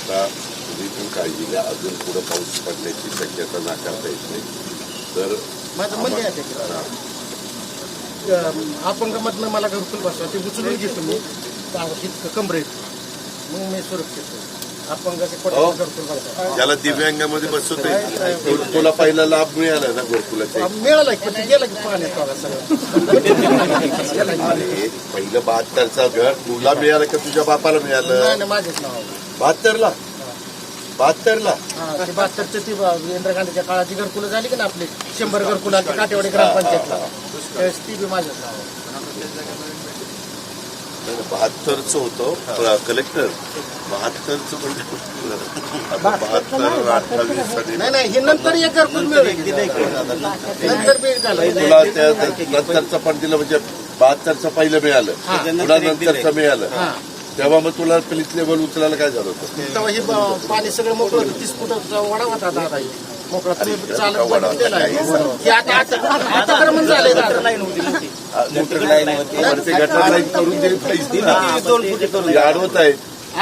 आता तुम्ही पण काळजी घ्या अजून पुढे पाऊस पडण्याची शक्यता नाकारता येत नाही तर माझं म्हणणे आहे त्याच्यात. हा. अपंगामधनं मला घरकुल बसवा ते उचलून घेतो मी इतकं कमरेत मग मी सुरक्षित आहे. अपंगाचे हो. पडले घरकुल बसवा ज्याला दिव्यांगामध्ये बसवते तुला पहिला लाभ मिळाला ना घरकुलाचा मिळाला की पण ते गेलं की पाण्यात बघा सगळं गेलं की. अरे पहिलं बहात्तरचा घर तुला मिळालं का तुझ्या बापाला नाही मिळालं नाही माझेच नाव आहे. बहात्तरला. बहात्तरला. हा, ते बहात्तरचं ती इंदिरा गांधीच्या काळाची घरकुलं झाली की ना आपली? शंभर घरकुलं काटेवाडी ग्रामपंचायतला. त्यावेळेस ती बी माझ्याच नाव आहे. बहात्तरचं होतं कलेक्टर बहात्तरचं म्हणजे बहात्तर अठ्ठावीस नाही. नाही हे नंतर एक घरकुल मिळेल. नंतर बी झालं. नंतरचं पण दिलं म्हणजे बहात्तरचं पहिलं मिळालं. तुला नंतरचं मिळालं. हा. तेव्हा मग तुला प्लीज लेवल उचलायला काय झालं होतं? तेव्हा हे ब- पाणी सगळं मोकळं होतं. तीस फुटाचा वडा होता. मोकळा. तुम्ही चालत वडा हे आता आता अतिक्रमण झालंय दादा. वरती गटर लाईन करून दिली पाहिजे आडवत आहे.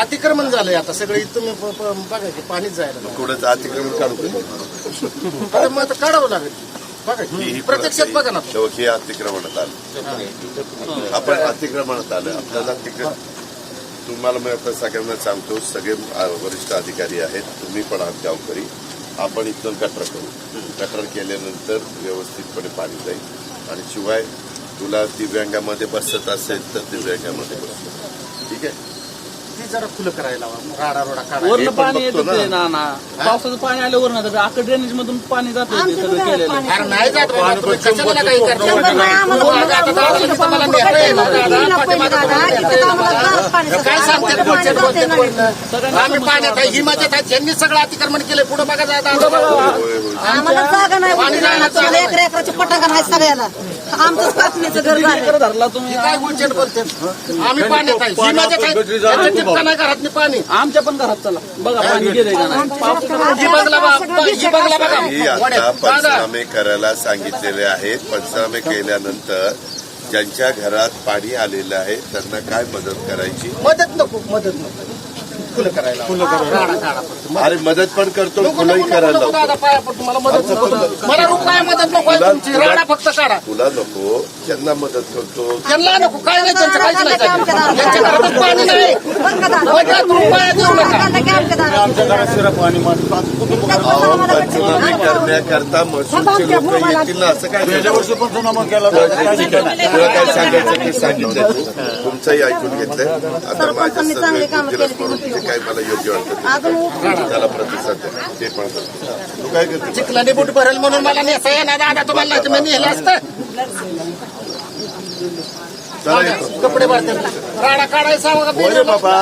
अतिक्रमण झालंय आता. सगळे तुम्ही प- प- बघा की पाणीच जायला थोडंच अतिक्रमण काढू का? आता मग आता काढावं लागेल. बघा की. प्रत्यक्षात बघा ना. हे अतिक्रमणात आलं. आपण अतिक्रमणात आलं. आपल्याला तिकडे तुम्हाला मी आता सगळ्यांना सांगतो सगळे वरिष्ठ अधिकारी आहेत तुम्ही पण आहात गावकरी आपण इथून गटर करू. गटर केल्यानंतर व्यवस्थितपणे पाणी जाईल. आणि शिवाय तुला दिव्यांगामध्ये बसत असेल तर दिव्यांगामध्ये बस. ठीक आहे? ते जरा खुलं करायला लावा. राडा रोडा काढा. वरनं पण येतं ना. ते ना पावसाचं पाणी आलं वरनं तर अख्खं ड्रेनेज मधून पाणी जातं नाही काही काय? आम्ही पाण्यात आहे आहे सगळं अतिक्रमण केलंय पुढे बघा जाता होय, होय. आम्हाला जागा नाही पाणी जायला उठली. आम्हाला एकर एकराची पटांगण आहे सगळ्याला. आमचंच कापणीचं घर झालं. धरला तुम्ही. काय गुलचेट बोलते? आम्ही पाण्यात आहे हिमाच्यात आहे. याचं टिपका नाही पाणी. आमच्या पण घरात चला. बघा पाणी गेलंय का नाही? ही बघला बा- ही बघला बघा मी आता. दादा, पंचनामे करायला सांगितलेले आहेत. पंचनामे केल्यानंतर ज्यांच्या घरात पाणी आलेलं आहे त्यांना काय मदत करायची? मदत नको मदत नको. फुलं करायला. अरे मदत पण करतो फुलंही करायला नको, दादा, लावतो पाया पडतो. मला मदत नको. मला रुपया मदत नको आहे तुमची? राडा फक्त तुला नको त्यांना मदत करतो. त्यांना नको काय नाही त्यांचं काहीच नाही चाललं. त्यांच्या घरातच पाणी नाही. बरं का दादा? मदत रुपया देऊ नका. आमच्या पंचनामे करण्याकरता महसूलचे लोक येतील ना असं काय तुला काय सांगायचं ते सांगितलं तुमचंही ऐकून घेतलंय. आता माझ्या जे काय मला योग्य वाटतं त्याला प्रतिसाद द्या ते पण करतो. तू काय करतो चिखलाने बुट भरेल म्हणून मला येणार दादा तुम्हाला मी नेलं असतं. कपडे भरते राडा काढायचा बाबा.